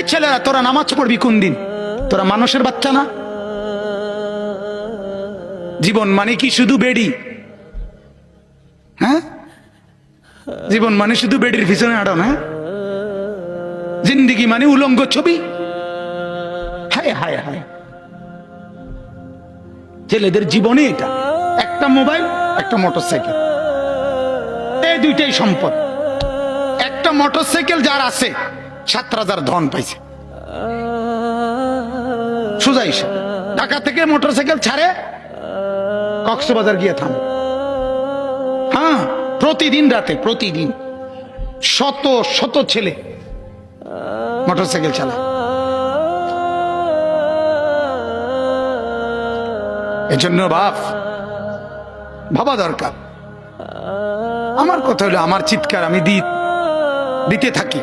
এই ছেলেরা, তোরা নামাজ পড়বি কোন দিন তোরা মানুষের বাচ্চা না? জীবন মানে কি শুধু বেডি? হ্যাঁ? জীবন মানে শুধু বেডির পিছনে আড়ো না? জিন্দিগি মানে উলঙ্গ ছবি? হায় হায় হায়। ছেলেদের জীবনে এটা। একটা মোবাইল, একটা মোটরসাইকেল। এই দুইটাই সম্পদ। একটা মোটরসাইকেল যার আছে সাত হাজার ধন পাইছে। সোজা হিসাব ঢাকা থেকে মোটরসাইকেল ছাড়ে কক্সবাজার গিয়ে থাম। হ্যাঁ প্রতিদিন রাতে, প্রতিদিন। শত শত ছেলে মোটরসাইকেল চালায়। এজন্য বাপ, ভাবা দরকার। আমার কথা হলো, আমার চিৎকার আমি দিতে থাকি।